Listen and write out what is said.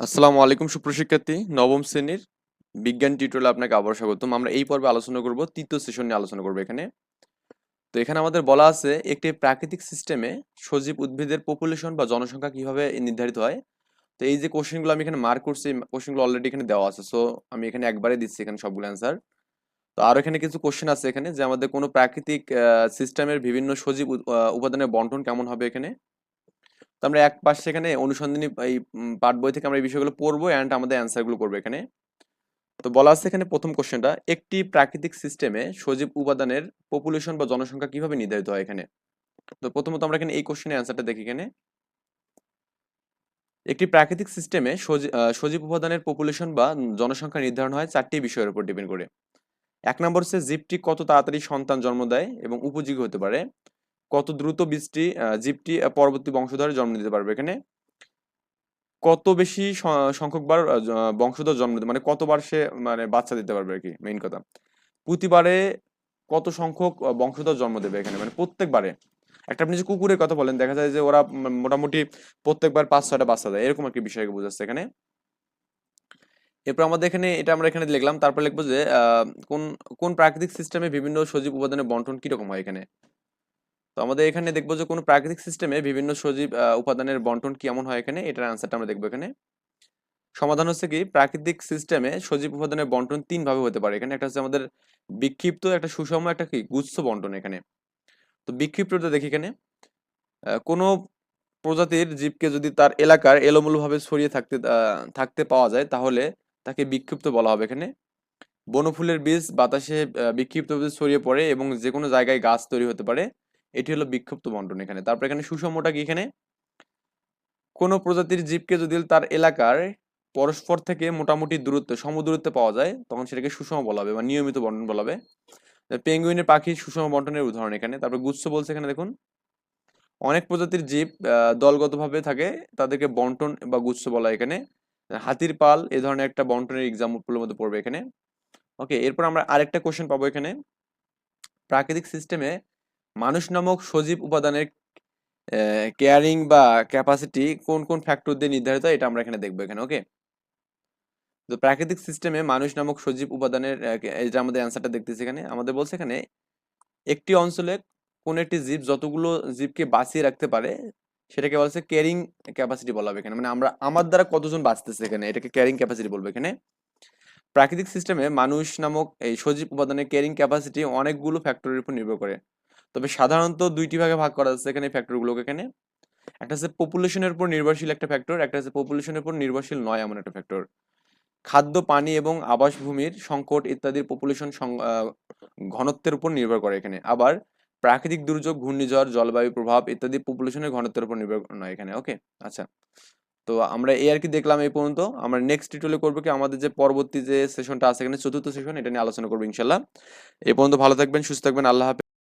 আসসালামু আলাইকুম সুপ্রশিক্ষার্থী নবম শ্রেণির বিজ্ঞান টিউটোরিয়ালে আপনাকে আবার স্বাগতম। আমরা এই পর্বে আলোচনা করব, তৃতীয় সেশন নিয়ে আলোচনা করব এখানে। তো এখানে আমাদের বলা আছে, একটি প্রাকৃতিক সিস্টেমে সজীব উদ্ভিদের পপুলেশন বা জনসংখ্যা কীভাবে নির্ধারিত হয়। তো এই যে কোশ্চেনগুলো আমি এখানে মার্ক করছি কোশ্চেনগুলো অলরেডি এখানে দেওয়া আছে। সো আমি এখানে একবারে দিচ্ছি এখানে সবগুলো অ্যান্সার তো আর এখানে কিছু কোশ্চেন আছে এখানে, যে আমাদের কোনো প্রাকৃতিক সিস্টেমের বিভিন্ন সজীব উপাদানের বন্টন কেমন হবে এখানে? তো আমরা এক পাশে এখানে অনুসন্ধানী এই পাঠ বই থেকে আমরা এই বিষয়গুলো পড়ব অ্যান্ড আমাদের অ্যান্সারগুলো করব এখানে। তো বলা আছে এখানে প্রথম কোশ্চেনটা একটি প্রাকৃতিক সিস্টেমে সজীব উপাদানের পপুলেশন বা জনসংখ্যা কীভাবে নির্ধারিত হয় এখানে? তো প্রথমত আমরা এখানে এই কোশ্চেনের অ্যান্সারটা দেখি এখানে। একটি প্রাকৃতিক সিস্টেমে সজীব উপাদানের পপুলেশন বা জনসংখ্যা নির্ধারণ হয় চারটি বিষয়ের উপর ডিপেন্ড করে। এক নম্বর হচ্ছে জীবটি কত তাড়াতাড়ি সন্তান জন্ম দেয় এবং উপযোগী হতে পারে। কত দ্রুত বীজটি জীবটি পরবর্তী বংশধরে জন্ম দিতে পারবে? এখানে কত বেশি সংখ্যকবার বংশধর জন্ম দিতে মানে কতবার সে মানে বাচ্চা দিতে পারবে আর কি মেইন কথা। প্রতিবারে কত সংখ্যক বংশধর জন্ম দেবে এখানে? মানে প্রত্যেকবারে। একটা আপনি যে কুকুরের কথা বলেন, দেখা যায় যে ওরা মোটামুটি প্রত্যেকবার পাঁচ ছয়টা বাচ্চা দেয়। এরকম কি বিষয়কে বোঝাচ্ছে এখানে। এরপর আমাদের এখানে, এটা আমরা এখানে লিখলাম তারপর লিখব যে কোন কোন প্রাকৃতিক সিস্টেমে বিভিন্ন সজীব উপাদানের বন্টন কীরকম হয় এখানে? তো আমাদের এখানে দেখব যে কোনো প্রাকৃতিক সিস্টেমে বিভিন্ন সজীব উপাদানের বন্টন কেমন হয় এখানে? এটার আনসারটা আমরা দেখব এখানে। সমাধান হচ্ছে কি, প্রাকৃতিক সিস্টেমে সজীব উপাদানের বন্টন তিন ভাবে হতে পারে। এখানে একটা হচ্ছে আমাদের বিক্ষিপ্ত, একটা সুষম, একটা কি, গুচ্ছ বন্টন এখানে। তো বিক্ষিপ্তটা দেখি এখানে। কোনো প্রজাতির জীবকে যদি তার এলাকার এলোমেলোভাবে ছড়িয়ে থাকতে থাকতে পাওয়া যায়, তাহলে তাকে বিক্ষিপ্ত বলা হবে এখানে। বনফুলের বীজ বাতাসে বিক্ষিপ্তভাবে ছড়িয়ে পড়ে এবং যে কোনো জায়গায় গাছ তৈরি হতে পারে। এটি হলো বিক্ষিপ্ত বন্টন এখানে। তারপর এখানে সুষমটা কি এখানে? কোনো প্রজাতির জীবকে যদি তার এলাকার পরস্পর থেকে মোটামুটি দূরত্ব, সমদূরত্বে পাওয়া যায়, তখন সেটাকে সুষম বলা হবে বা নিয়মিত বন্টন বলা হবে। পেঙ্গুইনের পাখি সুষম বন্টনের উদাহরণ এখানে। তারপর গুচ্ছ বলছে এখানে দেখুন। অনেক প্রজাতির জীব দলগতভাবে থাকে, তাদেরকে বন্টন বা গুচ্ছ বলা এখানে। হাতির পাল, এ ধরনের একটা বন্টনের এক্সাম্পলের মধ্যে পড়বে এখানে। ওকে এরপর আমরা আরেকটা কোশ্চেন পাবো এখানে। প্রাকৃতিক সিস্টেমে মানুষ নামক সজীব উপাদানের কেয়ারিং বা ক্যাপাসিটি কোন কোন ফ্যাক্টর দিয়ে নির্ধারিত এটা আমরা এখানে দেখব এখানে ওকে তো প্রাকৃতিক সিস্টেমে মানুষ নামক সজীব উপাদানের যে আমাদের অ্যান্সারটা দেখতেছি এখানে, আমাদের বলছে এখানে, একটি অঞ্চলে কোন একটি জীব যতগুলো জীবকে বাঁচিয়ে রাখতে পারে, সেটাকে বলছে ক্যারিং ক্যাপাসিটি বলা হবে এখানে মানে আমরা, আমার দ্বারা কতজন বাঁচতেছে এখানে, এটাকে ক্যারিং ক্যাপাসিটি বলব এখানে। প্রাকৃতিক সিস্টেমে মানুষ নামক এই সজীব উপাদানের ক্যারিং ক্যাপাসিটি অনেকগুলো ফ্যাক্টরের উপর নির্ভর করে। তবে সাধারণত দুইটি ভাগে ভাগ করা যাচ্ছে এখানে ফ্যাক্টরগুলোকে এখানে। একটা হচ্ছে পপুলেশনের উপর নির্ভরশীল একটা ফ্যাক্টর একটা হচ্ছে পপুলেশনের উপর নির্ভরশীল নয় এমন একটা ফ্যাক্টর খাদ্য, পানি এবং আবাসভূমির সংকট ইত্যাদির পপুলেশন ঘনত্বের উপর নির্ভর করে এখানে। আবার প্রাকৃতিক দুর্যোগ, ঘূর্ণিঝড়, জলবায়ু প্রভাব ইত্যাদি পপুলেশনের ঘনত্বের উপর নির্ভর নয় এখানে ওকে আচ্ছা। তো আমরা এই আর কি দেখলাম এই পর্যন্ত। আমরা নেক্সট টিউটোরিয়ালে করব কি আমাদের যে পরবর্তী যে সেশনটা আছে এখানে, চতুর্থ সেশন এটা নিয়ে আলোচনা করব ইনশাল্লাহ এই পর্যন্ত ভালো থাকবেন, সুস্থ থাকবেন, আল্লাহ